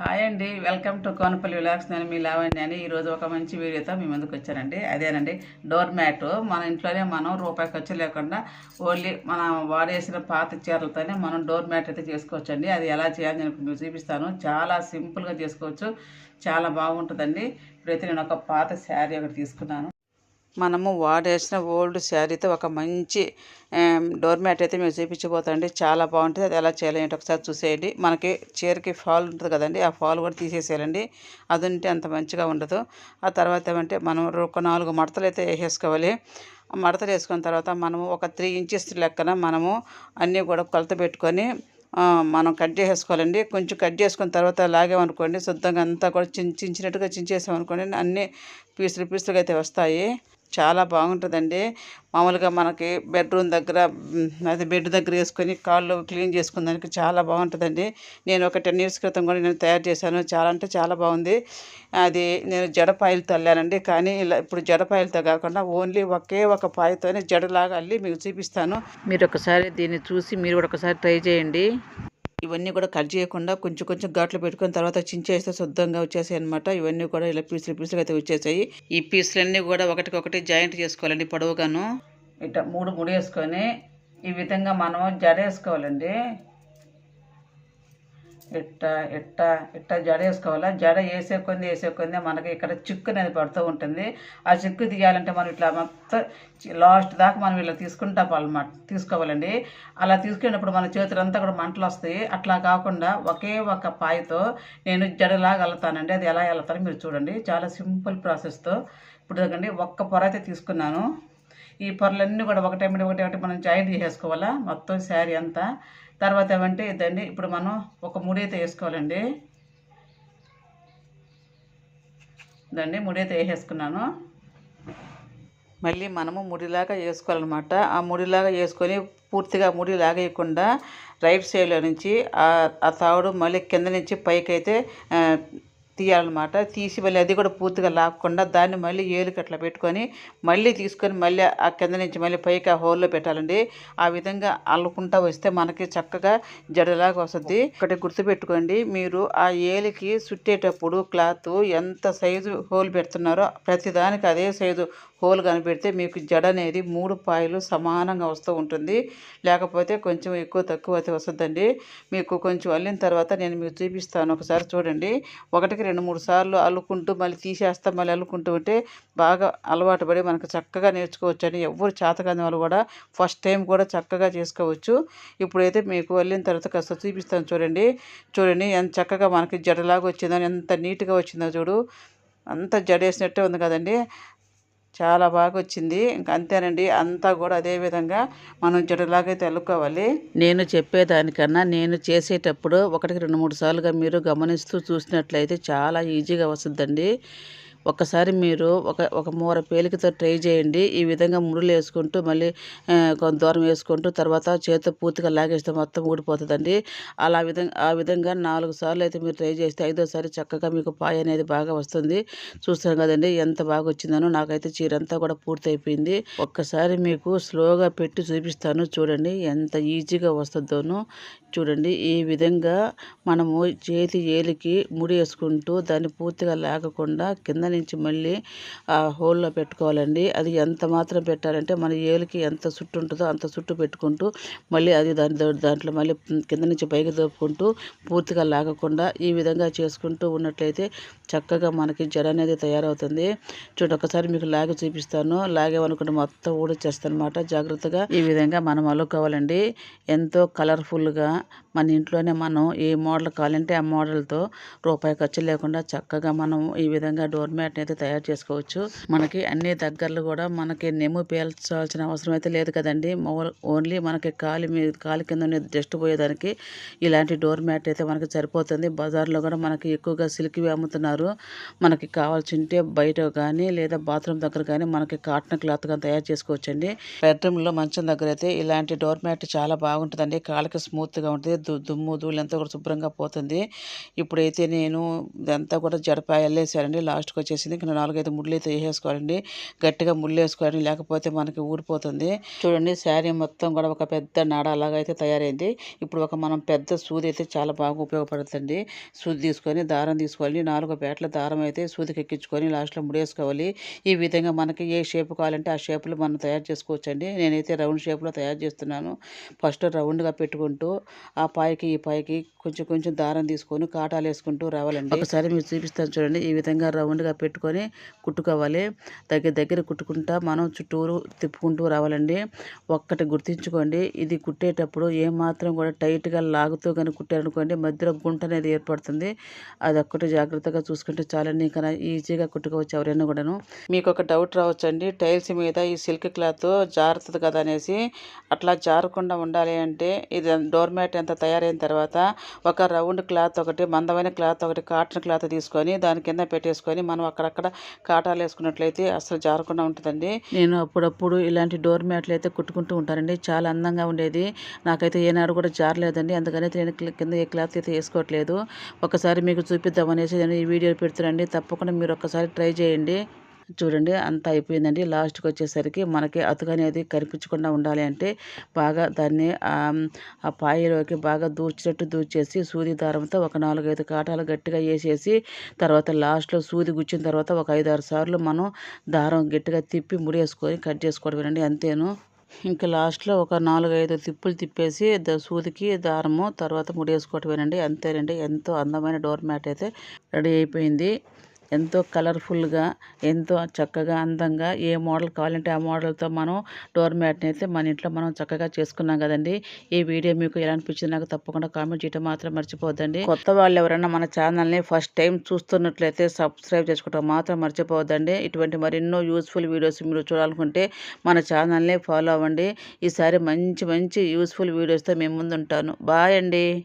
Hi అండి welcome to Konapalli విలాక్స్ నేను మీ లావణ్య అని ఈరోజు ఒక మంచి వీడియోతో మీ ముందుకు వచ్చానండి. అదేనండి డోర్ మ్యాట్. మన ఇంట్లోనే మనం రూపాయి ఖర్చు లేకుండా ఓన్లీ మనం వాడేసిన పాత చీరలతోనే మనం డోర్ మ్యాట్ అయితే చేసుకోవచ్చండి. అది ఎలా చేయాలని నేను మీకు చూపిస్తాను. చాలా సింపుల్గా చేసుకోవచ్చు. చాలా బాగుంటుందండి. ఇప్పుడైతే నేను ఒక పాత శారీ ఒకటి తీసుకున్నాను. మనము వాడేసిన ఓల్డ్ శారీతో ఒక మంచి డోర్ మ్యాట్ అయితే మేము చూపించబోతాండి చాలా బాగుంటుంది. అది ఎలా చేయాలి ఏంటి ఒకసారి చూసేయండి. మనకి చీరకి ఫాల్ ఉంటుంది కదండి. ఆ ఫాల్ కూడా తీసేసేయాలండి. అది ఉంటే అంత మంచిగా ఉండదు. ఆ తర్వాత ఏమంటే మనం ఒక నాలుగు మడతలు అయితే వేసేసుకోవాలి. మడతలు వేసుకున్న తర్వాత మనము ఒక త్రీ ఇంచెస్ లెక్కన మనము అన్నీ కూడా కొలత పెట్టుకొని మనం కట్ చేసేసుకోవాలండి. కొంచెం కట్ చేసుకున్న తర్వాత లాగామనుకోండి శుద్ధంగా అంతా కూడా చించినట్టుగా చించేసామనుకోండి అన్నీ పీసులు పీసులుగా అయితే వస్తాయి. చాలా బాగుంటుందండి. మామూలుగా మనకి బెడ్రూమ్ దగ్గర అది బెడ్ దగ్గర వేసుకొని కాళ్ళు క్లీన్ చేసుకునేదానికి చాలా బాగుంటుందండి. నేను ఒక టెన్ ఇయర్స్ క్రితం కూడా నేను తయారు చేశాను. చాలా అంటే చాలా బాగుంది. అది నేను జడపాయలతో అల్లానండి కానీ ఇలా ఇప్పుడు జడపాయలతో కాకుండా ఓన్లీ ఒకే ఒక పాయతోనే జడలాగా అల్లి మీకు చూపిస్తాను. మీరు ఒకసారి దీన్ని చూసి మీరు కూడా ఒకసారి ట్రై చేయండి. ఇవన్నీ కూడా కట్ చేయకుండా కొంచెం కొంచెం ఘాట్లు పెట్టుకున్న తర్వాత చించేస్తే శుద్ధంగా వచ్చేసాయి అనమాట ఇవన్నీ కూడా ఇలా పీసులు పీసులు అయితే వచ్చేసాయి. ఈ పీసులన్నీ కూడా ఒకటికొకటి జాయింట్ చేసుకోవాలండి పొడవుగాను. ఇట్లా మూడు మూడు వేసుకొని ఈ విధంగా మనం జడేసుకోవాలండి. ఇట్ట ఇట్ట ఇట్ట జడ వేసుకోవాలా? జడ వేసే కొంది వేసే కొంది మనకి ఇక్కడ చిక్కు అనేది పడుతూ ఉంటుంది. ఆ చిక్కు తీయాలంటే మనం ఇట్లా మొత్తం లాస్ట్ దాకా మనం ఇలా తీసుకుంటాం అన్నమాట తీసుకోవాలండి. అలా తీసుకునేటప్పుడు మన చేతులంతా కూడా మంటలు వస్తాయి. అట్లా కాకుండా ఒకే ఒక పాయతో నేను జడలాగా వెళ్తానండి అది ఎలా వెళ్తానో మీరు చూడండి. చాలా సింపుల్ ప్రాసెస్తో ఇప్పుడు చూడండి ఒక్క పొర అయితే తీసుకున్నాను. ఈ పొరలన్నీ కూడా ఒకటే ఒకటి ఒకటి మనం జాయింట్ చేసేసుకోవాలా? మొత్తం శారీ అంతా తర్వాత ఏమంటే ఇదండి ఇప్పుడు మనం ఒక ముడి అయితే వేసుకోవాలండి. ఇదండి ముడి వేసేసుకున్నాను. మళ్ళీ మనము ముడిలాగా వేసుకోవాలన్నమాట. ఆ ముడిలాగా వేసుకొని పూర్తిగా ముడి లాగేయకుండా రైట్ సైడ్లో నుంచి ఆ ఆ తావుడు మళ్ళీ కింద నుంచి పైకి అయితే తీయాలన్నమాట. తీసి మళ్ళీ అది కూడా పూర్తిగా లాక్కుండా దాన్ని మళ్ళీ ఏలుకి అట్లా పెట్టుకొని మళ్ళీ తీసుకొని మళ్ళీ ఆ కింద నుంచి మళ్ళీ పైకి ఆ హోల్లో పెట్టాలండి. ఆ విధంగా అల్లుకుంటా వస్తే మనకి చక్కగా జడలాగా వస్తుంది. ఒకటి గుర్తుపెట్టుకోండి మీరు ఆ ఏలికి చుట్టేటప్పుడు క్లాత్ ఎంత సైజు హోల్ పెడుతున్నారో ప్రతిదానికి అదే సైజు హోల్ కనిపెడితే మీకు జడ అనేది మూడు పాయలు సమానంగా వస్తూ ఉంటుంది. లేకపోతే కొంచెం ఎక్కువ తక్కువ అయితే వస్తుందండి. మీకు కొంచెం అల్లిన తర్వాత నేను మీకు చూపిస్తాను. ఒకసారి చూడండి. ఒకటికి రెండు మూడు సార్లు అల్లుకుంటూ మళ్ళీ తీసేస్తా మళ్ళీ అల్లుకుంటూ ఉంటే బాగా అలవాటు పడి మనకు చక్కగా నేర్చుకోవచ్చు అని ఎవరు చేతకాని వాళ్ళు కూడా ఫస్ట్ టైం కూడా చక్కగా చేసుకోవచ్చు. ఇప్పుడైతే మీకు వెళ్ళిన తర్వాత కాస్త చూపిస్తాను చూడండి. చూడండి ఎంత చక్కగా మనకి జడలాగా వచ్చిందని ఎంత నీట్గా వచ్చిందో చూడు. అంత జడేసినట్టే ఉంది కదండి. చాలా బాగా వచ్చింది ఇంకా అంతేనండి. అంతా కూడా అదే విధంగా మనం జడలాగైతే అల్లుకోవాలి నేను చెప్పేదానికన్నా నేను చేసేటప్పుడు ఒకటికి రెండు మూడు సార్లుగా మీరు గమనిస్తూ చూసినట్లయితే చాలా ఈజీగా వస్తుందండి. ఒక్కసారి మీరు ఒక ఒక మూర పేలికతో ట్రై చేయండి. ఈ విధంగా ముడులు వేసుకుంటూ మళ్ళీ కొంత దూరం వేసుకుంటూ తర్వాత చేతితో పూర్తిగా లాగేస్తే మొత్తం ఊడిపోతుందండి. అలా విధంగా ఆ విధంగా నాలుగు సార్లు అయితే మీరు ట్రై చేస్తే ఐదోసారి చక్కగా మీకు పాయ అనేది బాగా వస్తుంది. చూస్తాను కదండి ఎంత బాగా వచ్చిందనో నాకైతే చీర అంతా కూడా పూర్తి అయిపోయింది ఒక్కసారి మీకు స్లోగా పెట్టి చూపిస్తాను. చూడండి ఎంత ఈజీగా వస్తుందోనో. చూడండి ఈ విధంగా మనము చేతి ఏలికి ముడి వేసుకుంటూ దాన్ని పూర్తిగా లేకుండా కింద నుంచి మళ్ళీ ఆ హోల్లో పెట్టుకోవాలండి. అది ఎంత మాత్రం పెట్టాలంటే మన ఏలికి ఎంత చుట్టు ఉంటుందో అంత చుట్టు పెట్టుకుంటూ మళ్ళీ అది దాని దాంట్లో మళ్ళీ కింద నుంచి పైకి దోపుకుంటూ పూర్తిగా లాగకుండా ఈ విధంగా చేసుకుంటూ ఉన్నట్లయితే చక్కగా మనకి జడ అనేది తయారవుతుంది. చూడండి ఒకసారి మీకు లాగి చూపిస్తాను. లాగేమనుకుంటే మొత్తం ఊడొచ్చేస్తాను అనమాట జాగ్రత్తగా ఈ విధంగా మనం అల్లుకోవాలండి ఎంతో కలర్ఫుల్గా మన ఇంట్లోనే మనం ఏ మోడల్ కావాలంటే ఆ మోడల్తో రూపాయి ఖర్చు లేకుండా చక్కగా మనం ఈ విధంగా డోర్ మ్యాట్ అయితే తయారు చేసుకోవచ్చు. మనకి అన్ని దగ్గరలు కూడా మనకి నెమ్ము పేల్చాల్సిన అవసరం అయితే లేదు కదండి. ఓన్లీ మనకి కాలి మీద కాలి కింద జస్ట్ పోయేదానికి ఇలాంటి డోర్ మ్యాట్ అయితే మనకి సరిపోతుంది. బజార్లో కూడా మనకి ఎక్కువగా సిల్క్వి అమ్ముతున్నారు. మనకి కావాల్సింటే బయట కానీ లేదా బాత్రూమ్ దగ్గర కానీ మనకి కాటన్ క్లాత్ కానీ తయారు చేసుకోవచ్చండి. బెడ్రూమ్లో మంచం దగ్గర అయితే ఇలాంటి డోర్ మ్యాట్ చాలా బాగుంటుందండి. కాళ్ళకి స్మూత్గా ఉంటుంది. దు- దుమ్ము ధూళి అంతా కూడా శుభ్రంగా పోతుంది. ఇప్పుడైతే నేను ఇదంతా కూడా జడపాయ వెళ్ళేసానండి లాస్ట్కి వచ్చి వచ్చేసింది. ఇంకా నాలుగైదు ముళ్ళు అయితే వేసేసుకోవాలండి. గట్టిగా ముళ్ళు వేసుకోవాలండి లేకపోతే మనకి ఊడిపోతుంది. చూడండి శారీ మొత్తం కూడా ఒక పెద్ద నాడ లాగా అయితే తయారైంది. ఇప్పుడు ఒక మనం పెద్ద సూది అయితే చాలా బాగా ఉపయోగపడుతుంది సూది తీసుకొని దారం తీసుకోవాలి. నాలుగు పేటల దారం అయితే సూదికి ఎక్కించుకొని లాస్ట్లో ముడేసుకోవాలి. ఈ విధంగా మనకి ఏ షేప్ కావాలంటే ఆ షేప్లో మనం తయారు చేసుకోవచ్చండి. నేనైతే రౌండ్ షేప్లో తయారు చేస్తున్నాను. ఫస్ట్ రౌండ్గా పెట్టుకుంటూ ఆ పైకి ఈ పైకి కొంచెం కొంచెం దారం తీసుకొని కాటాలు వేసుకుంటూ రావాలండి. ఒకసారి మీరు చూపిస్తాను చూడండి. ఈ విధంగా రౌండ్గా పెట్టుకొని కుట్టుకోవాలి. దగ్గర దగ్గర కుట్టుకుంటా మనం చుట్టూరు తిప్పుకుంటూ రావాలండి. ఒక్కటి గుర్తుంచుకోండి. ఇది కుట్టేటప్పుడు ఏమాత్రం కూడా టైట్గా లాగుతూ కానీ కుట్టారనుకోండి మధ్యలో గుంట అనేది ఏర్పడుతుంది. అది ఒక్కటి జాగ్రత్తగా చూసుకుంటే చాలండి. ఇంకా ఈజీగా కుట్టుకోవచ్చు ఎవరైనా కూడాను. మీకు ఒక డౌట్ రావచ్చండి. టైల్స్ మీద ఈ సిల్క్ క్లాత్ జారుతుంది కదా అనేసి అట్లా జారకుండా ఉండాలి అంటే ఇది డోర్ మ్యాట్ ఎంత తయారైన తర్వాత ఒక రౌండ్ క్లాత్ ఒకటి మందమైన క్లాత్ ఒకటి కాటన్ క్లాత్ తీసుకొని దాని కింద పెట్టేసుకొని మనం అక్కడక్కడ కాటాలు వేసుకున్నట్లయితే అసలు జారకుండా ఉంటుందండి. నేను అప్పుడప్పుడు ఇలాంటి డోర్ మ్యాట్లు అయితే కుట్టుకుంటూ ఉంటానండి. చాలా అందంగా ఉండేది. నాకైతే ఏనాడు కూడా జారలేదండి. అందుకని నేను కింద ఏ క్లాత్ అయితే వేసుకోవట్లేదు. ఒకసారి మీకు చూపిద్దామనేసి నేను ఈ వీడియో పెడుతున్నాండి తప్పకుండా మీరు ఒక్కసారి ట్రై చేయండి. చూడండి అంతా అయిపోయిందండి. లాస్ట్కి వచ్చేసరికి మనకి అతుకు అనేది కనిపించకుండా ఉండాలి అంటే బాగా దాన్ని ఆ, పాయలోకి బాగా దూచినట్టు దూచేసి సూది దారంతో ఒక నాలుగైదు కాటాలు గట్టిగా వేసేసి తర్వాత లాస్ట్లో సూది గుచ్చిన తర్వాత ఒక ఐదు ఆరు సార్లు మనం దారం గట్టిగా తిప్పి ముడేసుకొని కట్ చేసుకోవడమేనండి అంతేను. ఇంకా లాస్ట్లో ఒక నాలుగైదు తిప్పులు తిప్పేసి సూదికి దారము తర్వాత ముడేసుకోవటమేనండి అంతేనండి. ఎంతో అందమైన డోర్ మ్యాట్ అయితే రెడీ అయిపోయింది. ఎంతో కలర్ఫుల్గా ఎంతో చక్కగా అందంగా ఏ మోడల్ కావాలంటే ఆ మోడల్తో మనం డోర్ మ్యాట్ని అయితే మన ఇంట్లో మనం చక్కగా చేసుకున్నాం కదండి. ఈ వీడియో మీకు ఎలా అనిపించింది నాకు తప్పకుండా కామెంట్ చేయడం మాత్రం మర్చిపోవద్దండి. కొత్త వాళ్ళు ఎవరైనా మన ఛానల్ని ఫస్ట్ టైం చూస్తున్నట్లయితే సబ్స్క్రైబ్ చేసుకోవడం మాత్రం మర్చిపోవద్దండి. ఇటువంటి మరెన్నో యూస్ఫుల్ వీడియోస్ మీరు చూడాలనుకుంటే మన ఛానల్ని ఫాలో అవ్వండి. ఈసారి మంచి మంచి యూస్ఫుల్ వీడియోస్తో మేము ముందు ఉంటాను బాయ్ అండి.